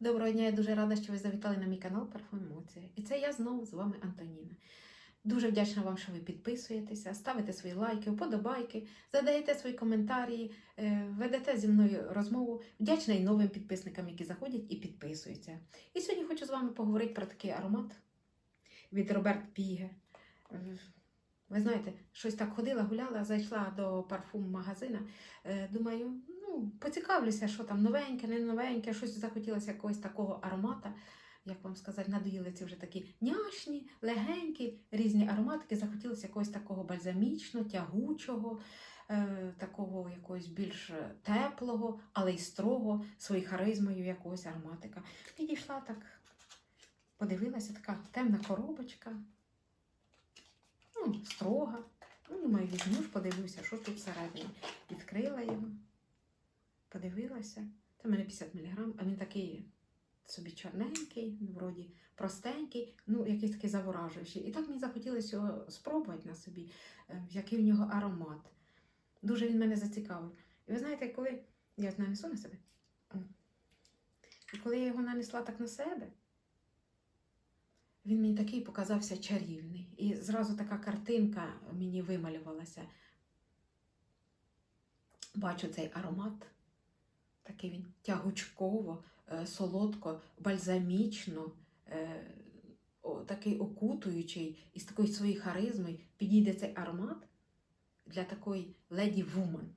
Доброго дня, я дуже рада, що ви завітали на мій канал Парфум Емоція. І це я знову з вами Антоніна. Дуже вдячна вам, що ви підписуєтеся, ставите свої лайки, вподобайки, задаєте свої коментарі, е, ведете зі мною розмову. Вдячна і новим підписникам, які заходять і підписуються. І сьогодні хочу з вами поговорити про такий аромат від Роберт Піге. Е, Ви знаєте, щось так ходила, гуляла, зайшла до парфум магазина. Е, Думаю, ну, поцікавлюся, що там новеньке, не новеньке, щось захотілося якогось такого аромата. Як вам сказати, надоїли ці вже такі няшні, легенькі, різні ароматики. Захотілося якогось такого бальзамічного, тягучого, е, такого якогось більш теплого, але й строго, своєю харизмою якогось ароматика. Підійшла так, подивилася, така темна коробочка, ну, строга. Ну, думаю, візьму подивлюся, що тут всередині. Відкрила його, подивилася. Це в мене 50 мг, а він такий собі чорненький, вроді простенький, ну, якийсь такий заворажуючий. І так мені захотілося його спробувати на собі, е, який в нього аромат. Дуже він мене зацікавив. І ви знаєте, коли я от нанесу на себе, і коли я його нанесла так на себе, він мені такий показався чарівний. І зразу така картинка мені вималювалася. Бачу цей аромат, такий він тягучково, е, солодко, бальзамічно, е, такий окутуючий, з такою своєю харизмою підійде цей аромат для такої леді вумен.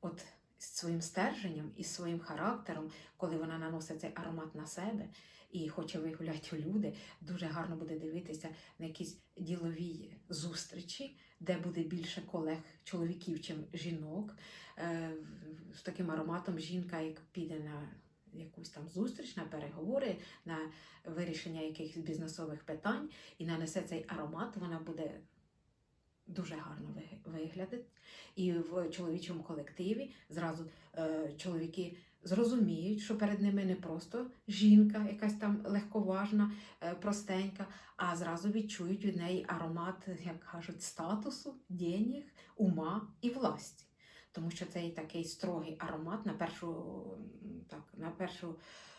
От з своїм стерженням і своїм характером, коли вона наносить цей аромат на себе і хоче вигуляти у люди, дуже гарно буде дивитися на якісь ділові зустрічі, де буде більше колег чоловіків, чим жінок. Таким ароматом жінка, як піде на якусь там зустріч, на переговори, на вирішення якихось бізнесових питань і нанесе цей аромат, вона буде дуже гарно виглядати. І в чоловічому колективі зразу е, чоловіки зрозуміють, що перед ними не просто жінка, якась там легковажна, е, простенька, а зразу відчують від неї аромат, як кажуть, статусу, денег, ума і власті. Тому що цей такий строгий аромат на першу, так, на першу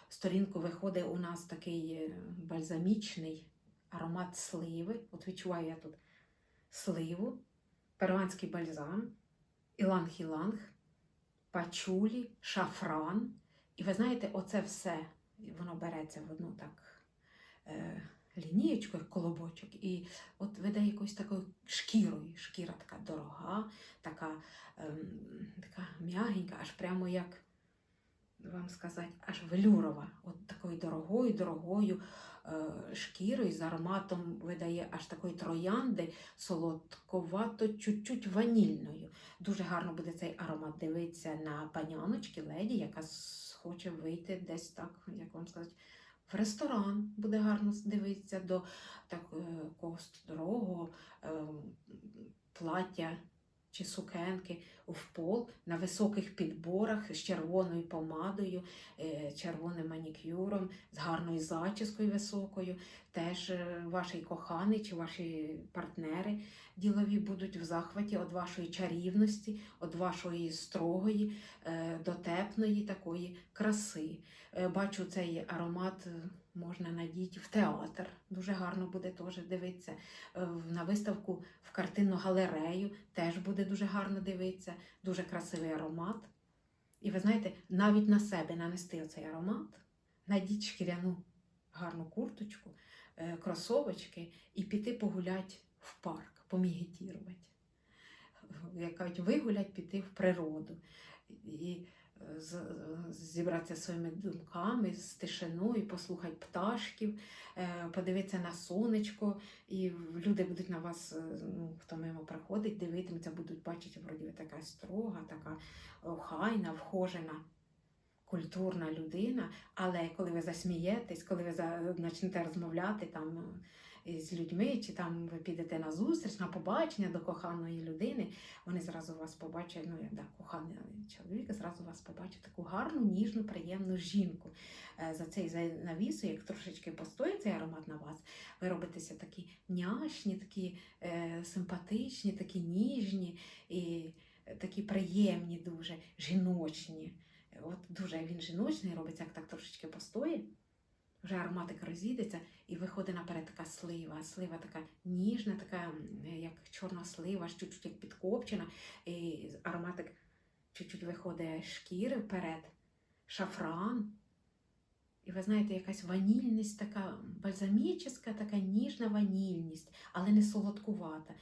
сторінку виходить у нас такий е, бальзамічний аромат сливи. От відчуваю я тут сливу, перуанський бальзам, іланг-іланг, пачулі, шафран. І ви знаєте, оце все воно береться в одну так е, лінієчку, як колобочок, і от веде якоюсь такою шкірою. Шкіра така дорога, така, ем, така м'ягенька, аж прямо як вам сказати, аж велюрова, от такою дорогою, дорогою е, шкірою з ароматом видає аж такої троянди, солодковато, чуть-чуть ванільною. Дуже гарно буде цей аромат дивитися на паняночки, леді, яка хоче вийти десь так, як вам сказати, в ресторан буде гарно дивитися до такого дорогого е, плаття чи сукенки в пол на високих підборах з червоною помадою, е, червоним манікюром, з гарною зачіскою високою. Теж е, ваш коханий чи ваші партнери ділові будуть в захваті від вашої чарівності, від вашої строгої, е, дотепної такої краси. Е, Бачу цей аромат е, можна надіти в театр. Дуже гарно буде теж дивитися. На виставку в картинну галерею теж буде дуже гарно дивитися. Дуже красивий аромат. І ви знаєте, навіть на себе нанести оцей аромат, надіть шкіряну гарну курточку, кросовочки і піти погуляти в парк, помігітірувати. Як кажуть, вигулять, піти в природу. І е, зібратися своїми думками, з тишиною, послухати пташків, е, подивитися на сонечко, і люди будуть на вас, е, ну, хто мимо проходить, дивитиметься, будуть бачити, вроді ви така строга, така охайна, вхожена. Культурна людина, але коли ви засмієтесь, коли ви почнете розмовляти там е, з людьми, чи там ви підете на зустріч, на побачення до коханої людини, вони зразу вас побачать, ну да, коханий чоловік, зразу вас побачить таку гарну, ніжну, приємну жінку. Е, За цей навісу, як трошечки постоїть цей аромат на вас, ви робитеся такі няшні, такі е, симпатичні, такі ніжні і е, такі приємні, дуже жіночні. От дуже він жіночний робиться, як так трошечки постоє, вже ароматика розійдеться, і виходить наперед така слива. Слива така ніжна, така як чорна слива, чуть-чуть як підкопчена. І ароматик чуть-чуть виходить шкіри вперед, шафран. І ви знаєте, якась ванільність така бальзамічна, така ніжна ванільність, але не солодкувата.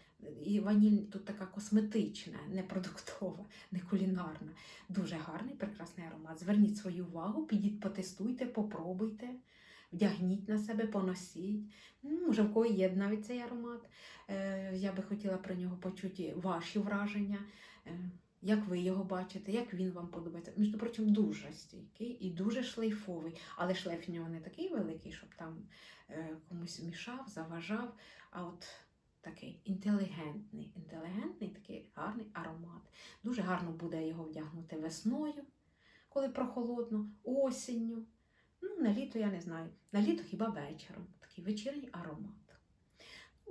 І ваніль тут така косметична, не продуктова, не кулінарна. Дуже гарний, прекрасний аромат. Зверніть свою увагу, підіть, потестуйте, попробуйте, вдягніть на себе, поносіть. Ну, може, в кого є навіть цей аромат. Е, Я би хотіла про нього почути ваші враження. Як ви його бачите, як він вам подобається? Між прочим, дуже стійкий і дуже шлейфовий, але шлейф в нього не такий великий, щоб там е, комусь мішав, заважав. А от такий інтелігентний, інтелігентний, такий гарний аромат. Дуже гарно буде його вдягнути весною, коли прохолодно, осінню. Ну, на літо я не знаю. На літо хіба вечором. Такий вечірній аромат.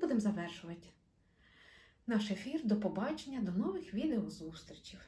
Будемо завершувати наш ефір. До побачення, до нових відеозустрічей.